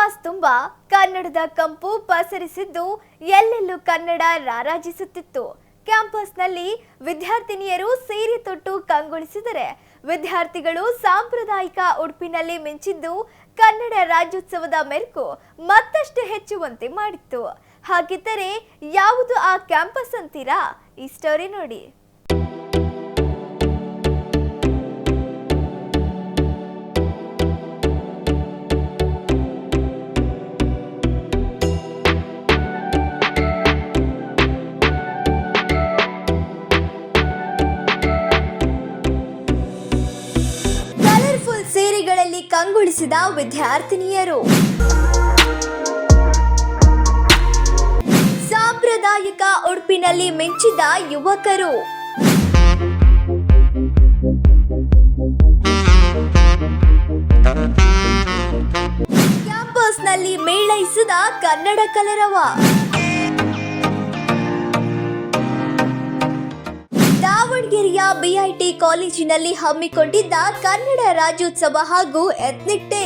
Campus ತುಂಬಾ ಕನ್ನಡದ ಕಂಪು ಪಸರಿಸಿದ್ದು ಎಲ್ಲೆಲ್ಲೂ ಕನ್ನಡ ರಾರಾಜಿಸುತ್ತಿತ್ತು. ಕ್ಯಾಂಪಸ್ನಲ್ಲಿ ವಿದ್ಯಾರ್ಥಿನಿಯರು ಸೀರೆ ತೊಟ್ಟು ಕಂಗೊಳಿಸಿದರೆ ವಿದ್ಯಾರ್ಥಿಗಳು ಸಾಂಪ್ರದಾಯಿಕ ಉಡುಪಿನಲ್ಲಿ ಮಿಂಚಿದ್ದು ಕನ್ನಡ ರಾಜ್ಯೋತ್ಸವದ ಮೆರುಕು ಮತ್ತಷ್ಟು ಹೆಚ್ಚುವಂತೆ ಮಾಡಿತ್ತು. ಹಾಗಿದ್ದರೆ ಯಾವುದು ಆ ಕ್ಯಾಂಪಸ್ ಅಂತೀರಾ? ಈ ಸ್ಟೋರಿ ನೋಡಿ. ಕಂಗೊಳಿಸಿದ ವಿದ್ಯಾರ್ಥಿನಿಯರು. ಸಾಂಪ್ರದಾಯಿಕ ಉಡುಪಿನಲ್ಲಿ ಮಿಂಚಿದ ಯುವಕರು. ಕ್ಯಾಂಪಸ್ನಲ್ಲಿ ಮೇಳೈಸಿದ ಕನ್ನಡ ಕಲರವ. ದಾವಣಗೆರೆಯ ಬಿಐಟಿ ಕಾಲೇಜಿನಲ್ಲಿ ಹಮ್ಮಿಕೊಂಡಿದ್ದ ಕನ್ನಡ ರಾಜ್ಯೋತ್ಸವ ಹಾಗೂ ಎಥ್ನಿಕ್ ಡೇ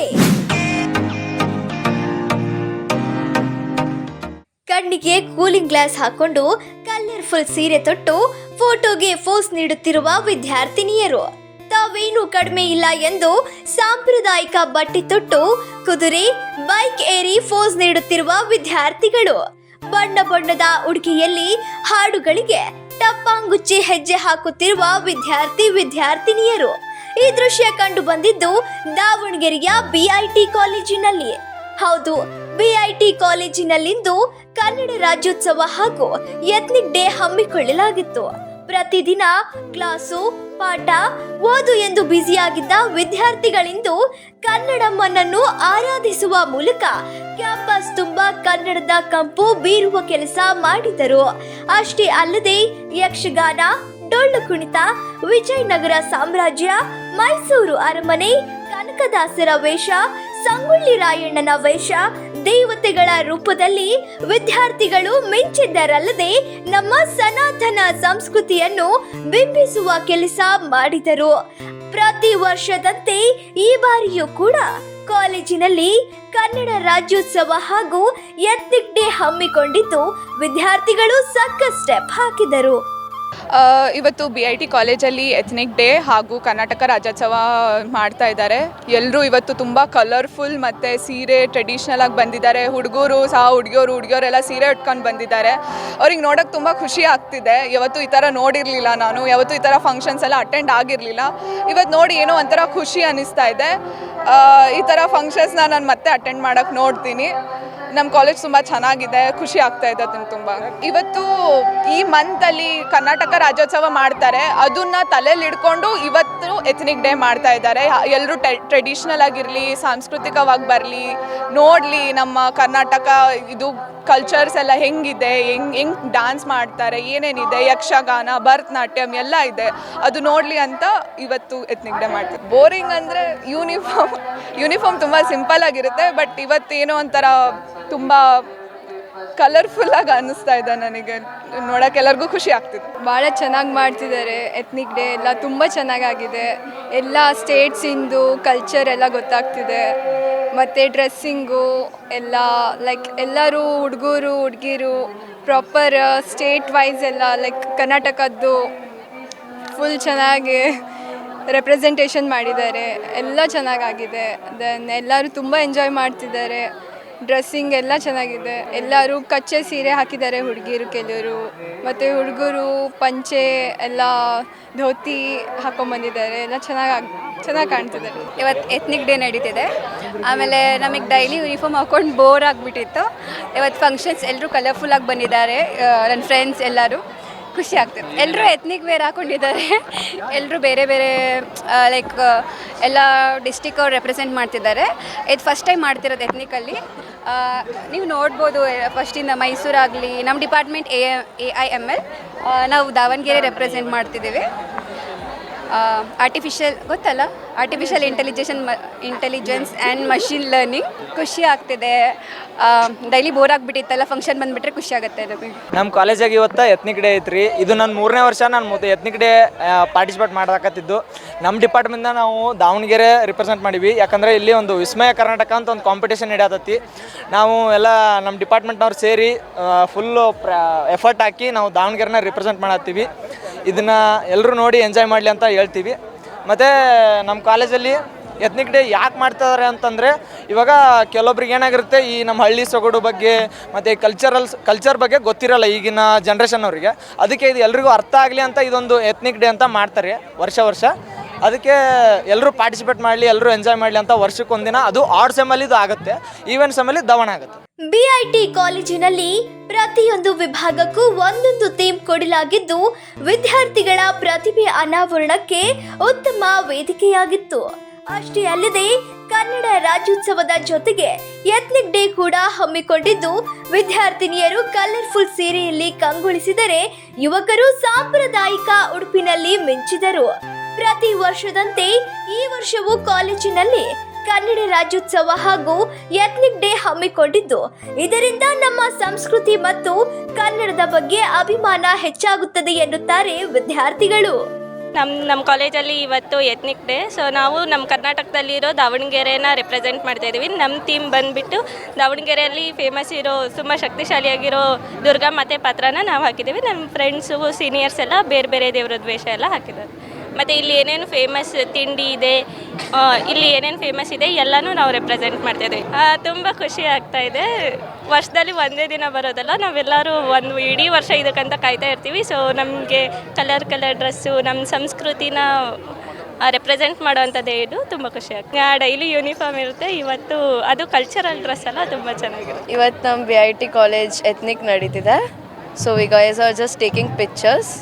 ಕಣ್ಣಿಗೆ ಕೂಲಿಂಗ್ ಗ್ಲಾಸ್ ಹಾಕೊಂಡು ಕಲರ್ಫುಲ್ ಸೀರೆ ತೊಟ್ಟು ಫೋಟೋಗೆ ಫೋಸ್ ನೀಡುತ್ತಿರುವ ವಿದ್ಯಾರ್ಥಿನಿಯರು. ತಾವೇನು ಕಡಿಮೆ ಇಲ್ಲ ಎಂದು ಸಾಂಪ್ರದಾಯಿಕ ಬಟ್ಟೆ ತೊಟ್ಟು, ಕುದುರೆ, ಬೈಕ್ ಏರಿ ಫೋಸ್ ನೀಡುತ್ತಿರುವ ವಿದ್ಯಾರ್ಥಿಗಳು. ಬಣ್ಣ ಬಣ್ಣದ ಉಡುಗೆಯಲ್ಲಿ ಹಾಡುಗಳಿಗೆ ಟಪ್ಪಾಂಗುಚ್ಚಿ ಹೆಜ್ಜೆ ಹಾಕುತ್ತಿರುವ ವಿದ್ಯಾರ್ಥಿ ವಿದ್ಯಾರ್ಥಿನಿಯರು. ಈ ದೃಶ್ಯ ಕಂಡು ಬಂದಿದ್ದು ದಾವಣಗೆರೆಯ ಬಿಐಟಿ ಕಾಲೇಜಿನಲ್ಲಿ ಹೌದು ಬಿಐಟಿ ಕಾಲೇಜಿನಲ್ಲಿಂದು ಕನ್ನಡ ರಾಜ್ಯೋತ್ಸವ ಹಾಗೂ ಎಥ್ನಿಕ್ ಡೇ ಹಮ್ಮಿಕೊಳ್ಳಲಾಗಿತ್ತು. ಪ್ರತಿದಿನ ಕ್ಲಾಸು, ಪಾಠ ಓದು ಎಂದು ಬ್ಯುಸಿಯಾಗಿದ್ದ ವಿದ್ಯಾರ್ಥಿಗಳಿಂದು ಕನ್ನಡಮ್ಮನನ್ನು ಆರಾಧಿಸುವ ಮೂಲಕ ಕ್ಯಾಂಪಸ್ ತುಂಬಾ ಕನ್ನಡದ ಕಂಪು ಬೀರುವ ಕೆಲಸ ಮಾಡಿದರು. ಅಷ್ಟೇ ಅಲ್ಲದೆ ಯಕ್ಷಗಾನ, ಡೊಳ್ಳು ಕುಣಿತ, ವಿಜಯನಗರ ಸಾಮ್ರಾಜ್ಯ, ಮೈಸೂರು ಅರಮನೆ, ಕನಕದಾಸರ ವೇಷ, ಸಂಗೊಳ್ಳಿ ರಾಯಣ್ಣನ ವೇಷ ದೇವತೆಗಳ ರೂಪದಲ್ಲಿ ವಿದ್ಯಾರ್ಥಿಗಳು ಮಿಂಚಿದ್ದರಲ್ಲದೆ ನಮ್ಮ ಸನಾತನ ಸಂಸ್ಕೃತಿಯನ್ನು ಬಿಂಬಿಸುವ ಕೆಲಸ ಮಾಡಿದರು. ಪ್ರತಿ ವರ್ಷದಂತೆ ಈ ಬಾರಿಯೂ ಕೂಡ ಕಾಲೇಜಿನಲ್ಲಿ ಕನ್ನಡ ರಾಜ್ಯೋತ್ಸವ ಹಾಗೂ ಡೇ ಹಮ್ಮಿಕೊಂಡಿದ್ದು ವಿದ್ಯಾರ್ಥಿಗಳು ಸಕ್ಕ ಸ್ಟೆಪ್ ಹಾಕಿದರು ಇವತ್ತು ಬಿ ಐ ಟಿ ಕಾಲೇಜಲ್ಲಿ ಎಥ್ನಿಕ್ ಡೇ ಹಾಗೂ ಕರ್ನಾಟಕ ರಾಜ್ಯೋತ್ಸವ ಮಾಡ್ತಾ ಇದ್ದಾರೆ. ಎಲ್ಲರೂ ಇವತ್ತು ತುಂಬ ಕಲರ್ಫುಲ್ ಮತ್ತು ಸೀರೆ ಟ್ರೆಡಿಷ್ನಲ್ ಆಗಿ ಬಂದಿದ್ದಾರೆ. ಹುಡುಗರು ಸಹ ಹುಡುಗಿಯರು, ಹುಡುಗಿಯರೆಲ್ಲ ಸೀರೆ ಉಟ್ಕೊಂಡು ಬಂದಿದ್ದಾರೆ. ಅವ್ರಿಗೆ ನೋಡೋಕೆ ತುಂಬ ಖುಷಿ ಆಗ್ತಿದೆ. ಇವತ್ತು ಈ ಥರ ನೋಡಿರಲಿಲ್ಲ ನಾನು. ಯಾವತ್ತೂ ಈ ಥರ ಫಂಕ್ಷನ್ಸ್ ಎಲ್ಲ ಅಟೆಂಡ್ ಆಗಿರಲಿಲ್ಲ. ಇವತ್ತು ನೋಡಿ ಏನೋ ಒಂಥರ ಖುಷಿ ಅನ್ನಿಸ್ತಾ ಇದೆ. ಈ ಥರ ಫಂಕ್ಷನ್ಸ್ನ ನಾನು ಮತ್ತೆ ಅಟೆಂಡ್ ಮಾಡೋಕ್ಕೆ ನೋಡ್ತೀನಿ. ನಮ್ಮ ಕಾಲೇಜ್ ತುಂಬ ಚೆನ್ನಾಗಿದೆ, ಖುಷಿ ಆಗ್ತಾ ಇದೆ ಅದನ್ನು ತುಂಬ. ಇವತ್ತು ಈ ಮಂತಲ್ಲಿ ಕರ್ನಾಟಕ ರಾಜ್ಯೋತ್ಸವ ಮಾಡ್ತಾರೆ, ಅದನ್ನ ತಲೆಯಲ್ಲಿ ಇಡ್ಕೊಂಡು ಇವತ್ತು ಎಥ್ನಿಕ್ ಡೇ ಮಾಡ್ತಾ ಇದ್ದಾರೆ. ಎಲ್ಲರೂ ಟ್ರೆಡಿಷ್ನಲ್ ಆಗಿರಲಿ, ಸಾಂಸ್ಕೃತಿಕವಾಗಿ ಬರಲಿ, ನೋಡಲಿ ನಮ್ಮ ಕರ್ನಾಟಕ ಇದು ಕಲ್ಚರ್ಸ್ ಎಲ್ಲ ಹೆಂಗಿದೆ, ಹೆಂಗ್ ಹೆಂಗ್ ಡ್ಯಾನ್ಸ್ ಮಾಡ್ತಾರೆ, ಏನೇನಿದೆ, ಯಕ್ಷಗಾನ, ಭರತನಾಟ್ಯಂ ಎಲ್ಲ ಇದೆ. ಅದು ನೋಡಲಿ ಅಂತ ಇವತ್ತು ಎಥ್ನಿಕ್ ಡೇ ಮಾಡ್ತಾರೆ ಬೋರಿಂಗ್ ಅಂದರೆ ಯೂನಿಫಾರ್ಮ್ ಯೂನಿಫಾರ್ಮ್ ತುಂಬ ಸಿಂಪಲ್ ಆಗಿರುತ್ತೆ ಬಟ್ ಇವತ್ತೇನೋ ಒಂಥರ ತುಂಬ ಕಲರ್ಫುಲ್ಲಾಗಿ ಅನ್ನಿಸ್ತಾ ಇದೆ ನನಗೆ. ನೋಡಕ್ಕೆ ಎಲ್ಲರಿಗೂ ಖುಷಿ ಆಗ್ತಿದೆ. ಭಾಳ ಚೆನ್ನಾಗಿ ಮಾಡ್ತಿದ್ದಾರೆ ಎಥ್ನಿಕ್ ಡೇ ಎಲ್ಲ, ತುಂಬ ಚೆನ್ನಾಗಾಗಿದೆ. ಎಲ್ಲ ಸ್ಟೇಟ್ಸಿಂದು ಕಲ್ಚರ್ ಎಲ್ಲ ಗೊತ್ತಾಗ್ತಿದೆ. ಮತ್ತು ಡ್ರೆಸ್ಸಿಂಗು ಎಲ್ಲ ಲೈಕ್ ಎಲ್ಲರೂ ಹುಡುಗರು, ಹುಡುಗಿರು ಪ್ರಾಪರ್ ಸ್ಟೇಟ್ ವೈಸ್ ಎಲ್ಲ ಲೈಕ್ ಕರ್ನಾಟಕದ್ದು ಫುಲ್ ಚೆನ್ನಾಗಿ ರೆಪ್ರೆಸೆಂಟೇಷನ್ ಮಾಡಿದ್ದಾರೆ. ಎಲ್ಲ ಚೆನ್ನಾಗಾಗಿದೆ. ದೆನ್ ಎಲ್ಲರೂ ತುಂಬ ಎಂಜಾಯ್ ಮಾಡ್ತಿದ್ದಾರೆ. ಡ್ರೆಸ್ಸಿಂಗ್ ಎಲ್ಲ ಚೆನ್ನಾಗಿದೆ. ಎಲ್ಲರೂ ಕಚ್ಚೆ ಸೀರೆ ಹಾಕಿದ್ದಾರೆ ಹುಡುಗಿರು, ಕೆಲವರು. ಮತ್ತು ಹುಡುಗರು ಪಂಚೆ ಎಲ್ಲ ಧೋತಿ ಹಾಕೊಂಬಂದಿದ್ದಾರೆ ಎಲ್ಲ ಚೆನ್ನಾಗಿ ಚೆನ್ನಾಗಿ ಕಾಣ್ತಿದೆ. ಇವತ್ತು ಎತ್ನಿಕ್ ಡೇ ನಡೀತಿದೆ. ಆಮೇಲೆ ನಮಗೆ ಡೈಲಿ ಯೂನಿಫಾರ್ಮ್ ಹಾಕೊಂಡು ಬೋರ್ ಆಗಿಬಿಟ್ಟಿತ್ತು. ಇವತ್ತು ಫಂಕ್ಷನ್ಸ್ ಎಲ್ಲರೂ ಕಲರ್ಫುಲ್ಲಾಗಿ ಬಂದಿದ್ದಾರೆ ನನ್ನ ಫ್ರೆಂಡ್ಸ್ ಎಲ್ಲರೂ. ಖುಷಿ ಆಗ್ತದೆ. ಎಲ್ಲರೂ ಎತ್ನಿಕ್ ವೇರ್ ಹಾಕೊಂಡಿದ್ದಾರೆ. ಎಲ್ಲರೂ ಬೇರೆ ಬೇರೆ ಲೈಕ್ ಎಲ್ಲ ಡಿಸ್ಟಿಕ್ ಅವ್ರು ರೆಪ್ರೆಸೆಂಟ್ ಮಾಡ್ತಿದ್ದಾರೆ. ಇದು ಫಸ್ಟ್ ಟೈಮ್ ಮಾಡ್ತಿರೋದು ಎತ್ನಿಕಲ್ಲಿ ನೀವು ನೋಡ್ಬೋದು ಫಸ್ಟಿಂದ ಮೈಸೂರಾಗಲಿ ನಮ್ಮ department A A I M L ನಾವು ದಾವಣಗೆರೆ ರೆಪ್ರೆಸೆಂಟ್ ಮಾಡ್ತಿದ್ದೀವಿ. ಆರ್ಟಿಫಿಷಿಯಲ್ ಗೊತ್ತಲ್ಲ? ಆರ್ಟಿಫಿಷಿಯಲ್ ಮ ಇಂಟೆಲಿಜೆನ್ಸ್ ಆ್ಯಂಡ್ ಮಷಿನ್ ಲರ್ನಿಂಗ್ ಖುಷಿ ಆಗ್ತಿದೆ. ಡೈಲಿ ಬೋರ್ ಆಗಿಬಿಟ್ಟಿತ್ತಲ್ಲ ಫಂಕ್ಷನ್ ಬಂದುಬಿಟ್ರೆ ಖುಷಿ ಆಗುತ್ತೆ ನಮಗೆ ನಮ್ಮ ಕಾಲೇಜಾಗಿ ಇವತ್ತು ಎತ್ನಿಕ್ ಡೇ ಐತ್ರಿ. ಇದು ನನ್ನ ಮೂರನೇ ವರ್ಷ, ನಾನು ಮತ್ತೆ ಎತ್ನಿಕ್ ಡೇ ಪಾರ್ಟಿಸಿಪೇಟ್ ಮಾಡಾಕತ್ತಿದ್ದು ನಮ್ಮ ಡಿಪಾರ್ಟ್ಮೆಂಟ್ನ ನಾವು ದಾವಣಗೆರೆ ರಿಪ್ರೆಸೆಂಟ್ ಮಾಡೀವಿ. ಯಾಕಂದರೆ ಇಲ್ಲಿ ಒಂದು ವಿಸ್ಮಯ ಕರ್ನಾಟಕ ಅಂತ ಒಂದು ಕಾಂಪಿಟೇಷನ್ ನಡೆಯತೈತಿ. ನಾವು ಎಲ್ಲ ನಮ್ಮ ಡಿಪಾರ್ಟ್ಮೆಂಟ್ನವ್ರು ಸೇರಿ ಫುಲ್ಲು ಎಫರ್ಟ್ ಹಾಕಿ ನಾವು ದಾವಣಗೆರೆನ ರಿಪ್ರೆಸೆಂಟ್ ಮಾಡತ್ತೀವಿ. ಇದನ್ನು ಎಲ್ಲರೂ ನೋಡಿ ಎಂಜಾಯ್ ಮಾಡಲಿ ಅಂತ ಹೇಳ್ತೀವಿ. ಮತ್ತು ನಮ್ಮ ಕಾಲೇಜಲ್ಲಿ ಎತ್ನಿಕ್ ಡೇ ಯಾಕೆ ಮಾಡ್ತಾರೆ ಅಂತಂದರೆ, ಇವಾಗ ಕೆಲವೊಬ್ರಿಗೆ ಏನಾಗಿರುತ್ತೆ, ಈ ನಮ್ಮ ಹಳ್ಳಿ ಸೊಗಡು ಬಗ್ಗೆ, ಮತ್ತು ಕಲ್ಚರಲ್ಸ್ ಕಲ್ಚರ್ ಬಗ್ಗೆ ಗೊತ್ತಿರಲ್ಲ ಈಗಿನ ಜನ್ರೇಷನ್ ಅವರಿಗೆ. ಅದಕ್ಕೆ ಇದು ಎಲ್ರಿಗೂ ಅರ್ಥ ಆಗಲಿ ಅಂತ ಇದೊಂದು ಎತ್ನಿಕ್ ಡೇ ಅಂತ ಮಾಡ್ತಾರೆ ವರ್ಷ ವರ್ಷ. ಅದಕ್ಕೆ ಎಲ್ಲರೂ ಪಾರ್ಟಿಸಿಪೇಟ್ ಮಾಡಲಿ ಎಲ್ಲರೂ ಎಂಜಾಯ್ ಮಾಡಲಿ ಅಂತ ವರ್ಷಕ್ಕೊಂದಿನ ಅದು ಆಡ್ ಸೆಮಲ್ಲಿ ಇದು ಆಗುತ್ತೆ. ಈವೆಂಟ್ ಸೆಮಲ್ಲಿ ದವಣ ಆಗುತ್ತೆ. ಬಿಐಟಿ ಕಾಲೇಜಿನಲ್ಲಿ ಪ್ರತಿಯೊಂದು ವಿಭಾಗಕ್ಕೂ ಒಂದೊಂದು ಥೀಮ್ ಕೊಡಲಾಗಿದ್ದು, ವಿದ್ಯಾರ್ಥಿಗಳ ಪ್ರತಿಭೆ ಅನಾವರಣಕ್ಕೆ ಉತ್ತಮ ವೇದಿಕೆಯಾಗಿತ್ತು. ಅಷ್ಟೇ ಅಲ್ಲದೆ, ಕನ್ನಡ ರಾಜ್ಯೋತ್ಸವದ ಜೊತೆಗೆ ಎಥ್ನಿಕ್ ಡೇ ಕೂಡ ಹಮ್ಮಿಕೊಂಡಿದ್ದು, ವಿದ್ಯಾರ್ಥಿನಿಯರು ಕಲರ್ಫುಲ್ ಸೀರೆಯಲ್ಲಿ ಕಂಗೊಳಿಸಿದರೆ ಯುವಕರು ಸಾಂಪ್ರದಾಯಿಕ ಉಡುಪಿನಲ್ಲಿ ಮಿಂಚಿದರು. ಪ್ರತಿ ವರ್ಷದಂತೆ ಈ ವರ್ಷವೂ ಕಾಲೇಜಿನಲ್ಲಿ ಕನ್ನಡ ರಾಜ್ಯೋತ್ಸವ ಹಾಗೂ ಎಥ್ನಿಕ್ ಡೇ ಹಮ್ಮಿಕೊಂಡಿದ್ದು. ಇದರಿಂದ ನಮ್ಮ ಸಂಸ್ಕೃತಿ ಮತ್ತು ಕನ್ನಡದ ಬಗ್ಗೆ ಅಭಿಮಾನ ಹೆಚ್ಚಾಗುತ್ತದೆ ಎನ್ನುತ್ತಾರೆ ವಿದ್ಯಾರ್ಥಿಗಳು. ನಮ್ಮ ನಮ್ಮ ಕಾಲೇಜಲ್ಲಿ ಇವತ್ತು ಎತ್ನಿಕ್ ಡೇ ಸೊ ನಾವು ನಮ್ಮ ಕರ್ನಾಟಕದಲ್ಲಿರೋ ದಾವಣಗೆರೆನ ರೆಪ್ರೆಸೆಂಟ್ ಮಾಡ್ತಾ ಇದ್ದೀವಿ ನಮ್ಮ ಥೀಮ್ ಬಂದುಬಿಟ್ಟು ದಾವಣಗೆರೆಯಲ್ಲಿ ಫೇಮಸ್ ಇರೋ, ತುಂಬ ಶಕ್ತಿಶಾಲಿಯಾಗಿರೋ ದುರ್ಗಾ ಮಾತೆ ಪಾತ್ರನ ನಾವು ಹಾಕಿದ್ದೀವಿ ನಮ್ಮ ಫ್ರೆಂಡ್ಸು ಸೀನಿಯರ್ಸ್ ಎಲ್ಲ ಬೇರೆ ಬೇರೆ ದೇವರ ದ್ವೇಷ ಎಲ್ಲ ಹಾಕಿದ್ದಾರೆ. ಮತ್ತು ಇಲ್ಲಿ ಏನೇನು ಫೇಮಸ್ ತಿಂಡಿ ಇದೆ ಇಲ್ಲಿ ಏನೇನು ಫೇಮಸ್ ಇದೆ, ಎಲ್ಲನೂ ನಾವು ರೆಪ್ರೆಸೆಂಟ್ ಮಾಡ್ತಾ ಇದ್ದೀವಿ ತುಂಬ ಖುಷಿ ಆಗ್ತಾ ಇದೆ. ವರ್ಷದಲ್ಲಿ ಒಂದೇ ದಿನ ಬರೋದಲ್ಲ, ನಾವೆಲ್ಲರೂ ಒಂದು ಇಡೀ ವರ್ಷ ಇದಕ್ಕಂತ ಕಾಯ್ತಾ ಇರ್ತೀವಿ. ಸೊ ನಮಗೆ ಕಲರ್ ಕಲರ್ ಡ್ರೆಸ್ಸು ನಮ್ಮ ಸಂಸ್ಕೃತಿನ ರೆಪ್ರೆಸೆಂಟ್ ಮಾಡೋವಂಥದ್ದೇ ಇದು. ತುಂಬ ಖುಷಿ ಆಗ್ತದೆ ಡೈಲಿ ಯೂನಿಫಾರ್ಮ್ ಇರುತ್ತೆ. ಇವತ್ತು ಅದು ಕಲ್ಚರಲ್ ಡ್ರೆಸ್ ಅಲ್ಲ, ತುಂಬ ಚೆನ್ನಾಗಿರುತ್ತೆ. ಇವತ್ತು ನಮ್ಮ B I T college ethnic ನಡೀತಿದೆ. So we guys are just taking pictures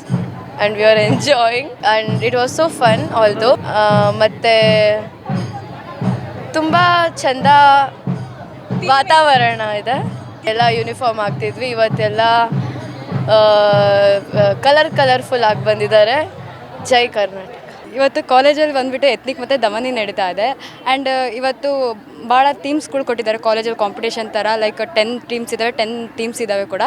and we are enjoying and it was so fun although ಮತ್ತು ತುಂಬ ಚಂದ ವಾತಾವರಣ ಇದೆ. ಎಲ್ಲ ಯೂನಿಫಾರ್ಮ್ ಆಗ್ತಿದ್ವಿ ಇವತ್ತೆಲ್ಲ ಕಲರ್ ಕಲರ್ಫುಲ್ ಆಗಿ ಬಂದಿದ್ದಾರೆ. ಜೈ ಕರ್ನಾಟಕ. ಇವತ್ತು ಕಾಲೇಜಲ್ಲಿ ಬಂದುಬಿಟ್ಟು ಎತ್ನಿಕ್ ಮತ್ತು ದಮನಿ ನಡೀತಾ ಇದೆ. ಆ್ಯಂಡ್ ಇವತ್ತು ಭಾಳ ಟೀಮ್ಸ್ಗಳು ಕೊಟ್ಟಿದ್ದಾರೆ ಕಾಲೇಜಲ್ಲಿ ಕಾಂಪಿಟೇಷನ್ ಥರ ಲೈಕ್ ಟೆನ್ ಟೀಮ್ಸ್ ಇದ್ದಾವೆ ಟೆನ್ ಟೀಮ್ಸ್ ಇದ್ದಾವೆ ಕೂಡ.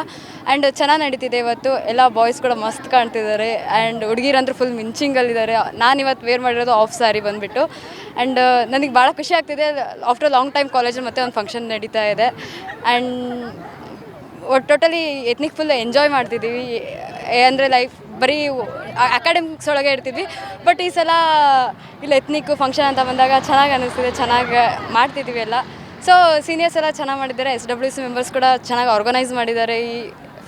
ಆ್ಯಂಡ್ ಚೆನ್ನಾಗಿ ನಡೀತಿದೆ ಇವತ್ತು. ಎಲ್ಲ ಬಾಯ್ಸ್ ಕೂಡ ಮಸ್ತ್ ಕಾಣ್ತಿದ್ದಾರೆ. And ಹುಡುಗಿರಂದ್ರೆ full ಮಿಂಚಿಂಗಲ್ಲಿದ್ದಾರೆ. ನಾನು ಇವತ್ತು ವೇರ್ ಮಾಡಿರೋದು ಆಫ್ ಸಾರಿ ಬಂದುಬಿಟ್ಟು. ಆ್ಯಂಡ್ ನನಗೆ ಭಾಳ ಖುಷಿ ಆಗ್ತಿದೆ. ಆಫ್ಟರ್ ಲಾಂಗ್ ಟೈಮ್ ಕಾಲೇಜಲ್ಲಿ ಮತ್ತೆ ಒಂದು ಫಂಕ್ಷನ್ ನಡೀತಾ ಇದೆ. ಆ್ಯಂಡ್ ಒಟ್ಟು ಟೋಟಲಿ ಎತ್ನಿಕ್ ಫುಲ್ ಎಂಜಾಯ್ ಮಾಡ್ತಿದ್ದೀವಿ ಅಂದರೆ ಲೈಫ್ ಬರೀ ಅಕಾಡೆಮಿಕ್ಸ್ ಒಳಗೆ ಇರ್ತಿದ್ವಿ. ಬಟ್ ಈ ಸಲ ಇಲ್ಲಿ ಎತ್ನಿಕ್ ಫಂಕ್ಷನ್ ಅಂತ ಬಂದಾಗ ಚೆನ್ನಾಗಿ ಅನ್ನಿಸ್ತಿದೆ ಚೆನ್ನಾಗಿ ಮಾಡ್ತಿದ್ವಿ ಎಲ್ಲ. ಸೊ ಸೀನಿಯರ್ಸ್ ಎಲ್ಲ ಚೆನ್ನಾಗಿ ಮಾಡಿದ್ದಾರೆ. ಎಸ್ ಡಬ್ಲ್ಯೂ ಸಿ ಮೆಂಬರ್ಸ್ ಕೂಡ ಚೆನ್ನಾಗಿ ಆರ್ಗನೈಸ್ ಮಾಡಿದ್ದಾರೆ. ಈ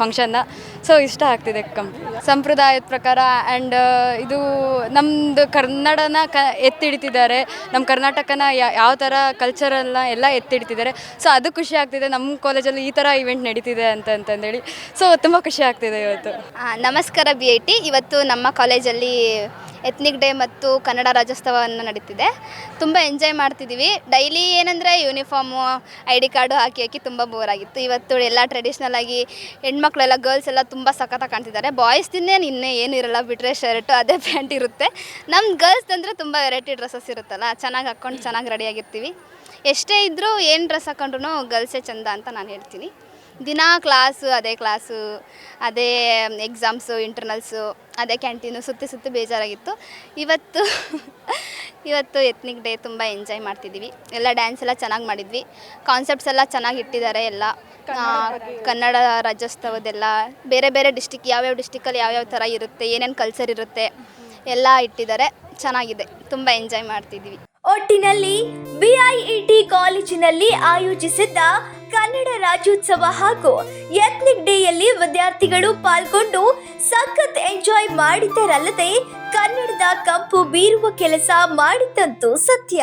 ಫಂಕ್ಷನ್ನ ಸೊ ಇಷ್ಟ ಆಗ್ತಿದೆ ಕಂ ಸಂಪ್ರದಾಯದ ಪ್ರಕಾರ ಆ್ಯಂಡ್ ಇದು ನಮ್ಮದು ಕನ್ನಡನ ಕ, ಎತ್ತಿಡ್ತಿದ್ದಾರೆ. ನಮ್ಮ ಕರ್ನಾಟಕನ ಯಾವ ಥರ ಕಲ್ಚರನ್ನ ಎಲ್ಲ ಎತ್ತಿಡ್ತಿದ್ದಾರೆ. ಸೊ ಅದು ಖುಷಿ ಆಗ್ತಿದೆ. ನಮ್ಮ ಕಾಲೇಜಲ್ಲಿ ಈ ಥರ ಇವೆಂಟ್ ನಡೀತಿದೆ ಅಂತ ಅಂತಂದೇಳಿ ಸೊ ತುಂಬ ಖುಷಿ ಆಗ್ತಿದೆ ಇವತ್ತು. ನಮಸ್ಕಾರ ಬಿ ಐ ಟಿ ಇವತ್ತು ನಮ್ಮ ಕಾಲೇಜಲ್ಲಿ ಎತ್ನಿಕ್ ಡೇ ಮತ್ತು ಕನ್ನಡ ರಾಜ್ಯೋತ್ಸವವನ್ನು ನಡೀತಿದೆ. ತುಂಬ ಎಂಜಾಯ್ ಮಾಡ್ತಿದ್ದೀವಿ ಡೈಲಿ ಏನಂದರೆ ಯೂನಿಫಾರ್ಮು ಐ ಡಿ ಕಾರ್ಡು ಹಾಕಿ ಹಾಕಿ ತುಂಬ ಬೋರ್ ಆಗಿತ್ತು. ಇವತ್ತು ಎಲ್ಲ ಟ್ರೆಡಿಷ್ನಲ್ ಆಗಿ ಹೆಣ್ಮಕ್ಳೆಲ್ಲ ಗರ್ಲ್ಸ್ ಎಲ್ಲ ತುಂಬ ಸಖತ್ತಾಗಿ ಕಾಣ್ತಿದ್ದಾರೆ. ಬಾಯ್ಸ್ ಇನ್ನೇನು ಇನ್ನೇ ಏನು ಇರಲ್ಲ ಬಿಟ್ಟರೆ ಶರ್ಟು ಅದೇ ಪ್ಯಾಂಟ್ ಇರುತ್ತೆ. ನಮ್ಮ ಗರ್ಲ್ಸ್ ಅಂದರೆ ತುಂಬ ವೆರೈಟಿ ಡ್ರೆಸ್ಸಸ್ ಇರುತ್ತಲ್ಲ, ಚೆನ್ನಾಗಿ ಹಾಕ್ಕೊಂಡು ಚೆನ್ನಾಗಿ ರೆಡಿಯಾಗಿರ್ತೀವಿ ಎಷ್ಟೇ ಇದ್ದರೂ ಏನು ಡ್ರೆಸ್ ಹಾಕೊಂಡ್ರು ಗರ್ಲ್ಸೇ ಚಂದ ಅಂತ ನಾನು ಹೇಳ್ತೀನಿ. ದಿನಾ ಕ್ಲಾಸು ಅದೇ ಕ್ಲಾಸು ಅದೇ ಎಕ್ಸಾಮ್ಸು ಇಂಟರ್ನಲ್ಸು ಅದೇ ಕ್ಯಾಂಟೀನು ಸುತ್ತಿ ಸುತ್ತಿ ಬೇಜಾರಾಗಿತ್ತು. ಇವತ್ತು ಇವತ್ತು ಎತ್ನಿಕ್ ಡೇ ತುಂಬ ಎಂಜಾಯ್ ಮಾಡ್ತಿದ್ದೀವಿ. ಎಲ್ಲ ಡ್ಯಾನ್ಸ್ ಎಲ್ಲ ಚೆನ್ನಾಗಿ ಮಾಡಿದ್ವಿ. ಕಾನ್ಸೆಪ್ಟ್ಸ್ ಎಲ್ಲ ಚೆನ್ನಾಗಿ ಇಟ್ಟಿದ್ದಾರೆ ಎಲ್ಲ. ಕನ್ನಡ ರಾಜ್ಯೋತ್ಸವದೆಲ್ಲ ಬೇರೆ ಬೇರೆ ಡಿಸ್ಟಿಕ್ ಯಾವ್ಯಾವ ಡಿಸ್ಟಿಕಲ್ಲಿ ಯಾವ್ಯಾವ ಥರ ಇರುತ್ತೆ ಏನೇನು ಕಲ್ಚರ್ ಇರುತ್ತೆ ಎಲ್ಲ ಇಟ್ಟಿದ್ದಾರೆ. ಚೆನ್ನಾಗಿದೆ. ತುಂಬ ಎಂಜಾಯ್ ಮಾಡ್ತಿದ್ವಿ ಒಟ್ಟಿನಲ್ಲಿ ಬಿಐಇಟಿ ಕಾಲೇಜಿನಲ್ಲಿ ಆಯೋಜಿಸಿದ್ದ ಕನ್ನಡ ರಾಜ್ಯೋತ್ಸವ ಹಾಗೂ ಎತ್ನಿಕ್ ಡೇಯಲ್ಲಿ ವಿದ್ಯಾರ್ಥಿಗಳು ಪಾಲ್ಗೊಂಡು ಸಖತ್ ಎಂಜಾಯ್ ಮಾಡಿದ್ದರಲ್ಲದೆ ಕನ್ನಡದ ಕಂಪು ಬೀರುವ ಕೆಲಸ ಮಾಡಿದ್ದಂತೂ ಸತ್ಯ.